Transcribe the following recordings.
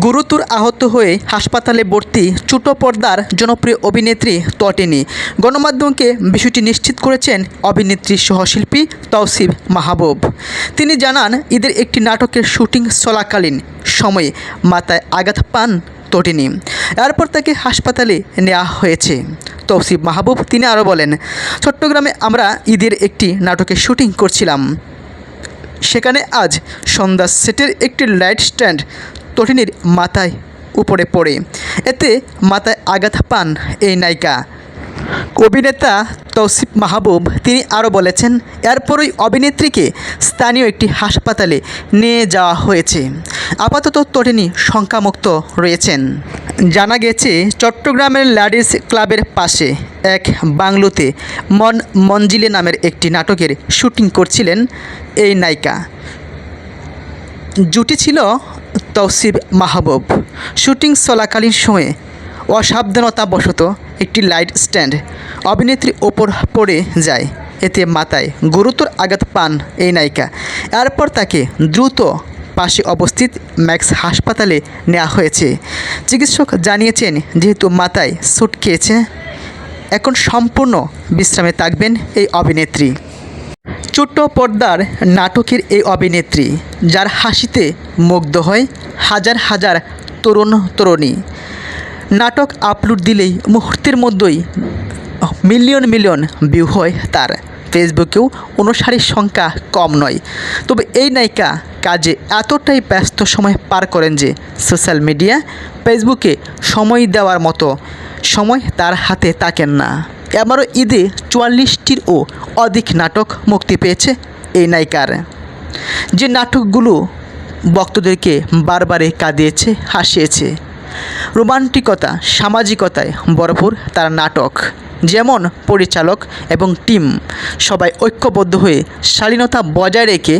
গুরুতর আহত হয়ে হাসপাতালে ভর্তি ছোট পর্দার জনপ্রিয় অভিনেত্রী তটিনী। গণমাধ্যমকে বিষয়টি নিশ্চিত করেছেন অভিনেত্রী সহশিল্পী তৌসিফ মাহবুব। তিনি জানান, ঈদের একটি নাটকের শুটিং চলাকালীন সময়ে মাথায় আঘাত পান তটিনী। এরপর তাকে হাসপাতালে নেওয়া হয়েছে। তৌসিফ মাহবুব তিনি আরও বলেন, চট্টগ্রামে আমরা ঈদের একটি নাটকের শুটিং করছিলাম। সেখানে আজ সন্ধ্যা সেটের একটি লাইট স্ট্যান্ড তটিনীর মাথায় উপরে পড়ে। এতে মাথায় আঘাত পান এই নায়িকা। অভিনেতা তৌসিফ মাহবুব, তিনি আরও বলেছেন, এরপরই অভিনেত্রীকে স্থানীয় একটি হাসপাতালে নিয়ে যাওয়া হয়েছে। আপাতত তটিনী শঙ্কামুক্ত রয়েছেন। জানা গেছে, চট্টগ্রামের ল্যাডিস ক্লাবের পাশে এক বাংলোতে মন মঞ্জিলে নামের একটি নাটকের শুটিং করছিলেন এই নায়িকা। জুটি ছিল তৌসিফ মাহবুব। শুটিং চলাকালীন সময়ে অসাবধানতাবশত একটি লাইট স্ট্যান্ড অভিনেত্রীর ওপর পড়ে যায়। এতে মাথায় গুরুতর আঘাত পান এই নায়িকা। এরপর তাকে দ্রুত পাশে অবস্থিত ম্যাক্স হাসপাতালে নেওয়া হয়েছে। চিকিৎসক জানিয়েছেন, যেহেতু মাথায় সুট খেয়েছে, এখন সম্পূর্ণ বিশ্রামে থাকবেন এই অভিনেত্রী। ছোট্ট পর্দার নাটকের এই অভিনেত্রী, যার হাসিতে মুগ্ধ হয় হাজার হাজার তরুণ তরুণী। নাটক আপলোড দিলেই মুহূর্তের মধ্যেই মিলিয়ন মিলিয়ন ভিউ হয় তার। ফেসবুকেও অনুসারীর সংখ্যা কম নয়। তবে এই নায়িকা কাজে এতটাই ব্যস্ত সময় পার করেন যে সোশ্যাল মিডিয়া ফেসবুকে সময় দেওয়ার মতো সময় তার হাতে থাকেন না। এবারও ঈদে চুয়াল্লিশটির ও অধিক নাটক মুক্তি পেয়েছে এই নায়িকার। যে নাটকগুলো ভক্তদেরকে বারবারে কাঁদিয়েছে, হাসিয়েছে। রোমান্টিকতা, সামাজিকতায় ভরপুর তার নাটক। যেমন পরিচালক এবং টিম, সবাই ঐক্যবদ্ধ হয়ে শালীনতা বজায় রেখে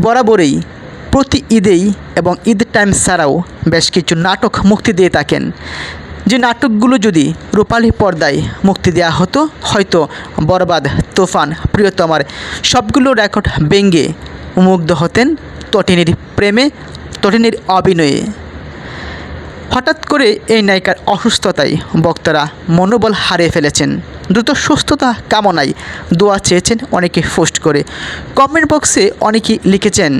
বরাবরই প্রতি ঈদেই এবং ঈদ টাইম ছাড়াও বেশ কিছু নাটক মুক্তি দিয়ে থাকেন। যে নাটকগুলো যদি রূপালী পর্দায় মুক্তি দেওয়া হতো, হয়তো বরবাদ, তুফান, প্রিয়তমার সবগুলো রেকর্ড ব্যঙ্গে মুগ্ধ হতেন তটিনীর প্রেমে, তটিনীর অভিনয়ে। হঠাৎ করে এই নায়িকার অসুস্থতায় বক্তারা মনোবল হারিয়ে ফেলেছেন। দ্রুত সুস্থতা কামনায় দোয়া চেয়েছেন অনেকে পোস্ট করে। কমেন্ট বক্সে অনেকেই লিখেছেন,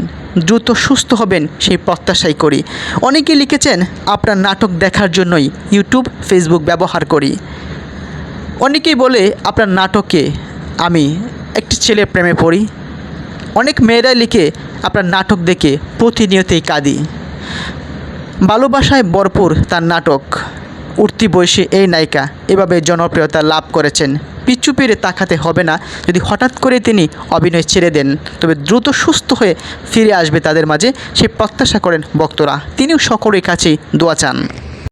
দ্রুত সুস্থ হবেন সেই প্রত্যাশাই করি। অনেকে লিখেছেন, আপনার নাটক দেখার জন্যই ইউটিউব, ফেসবুক ব্যবহার করি। অনেকেই বলে, আপনার নাটকে আমি একটি ছেলে প্রেমে পড়ি। অনেক মেয়েরা লিখে, আপনার নাটক দেখে প্রতিনিয়তই কাঁদি। ভালোবাসায় ভরপুর তার নাটক। উঠতি বয়সী এই নায়িকা এভাবে জনপ্রিয়তা লাভ করেছেন। পিছু পেরে তাকাতে হবে না, যদি হঠাৎ করে তিনি অভিনয় ছেড়ে দেন, তবে দ্রুত সুস্থ হয়ে ফিরে আসবে তাদের মাঝে, সে প্রত্যাশা করেন ভক্তরা। তিনিও সকলের কাছেই দোয়া চান।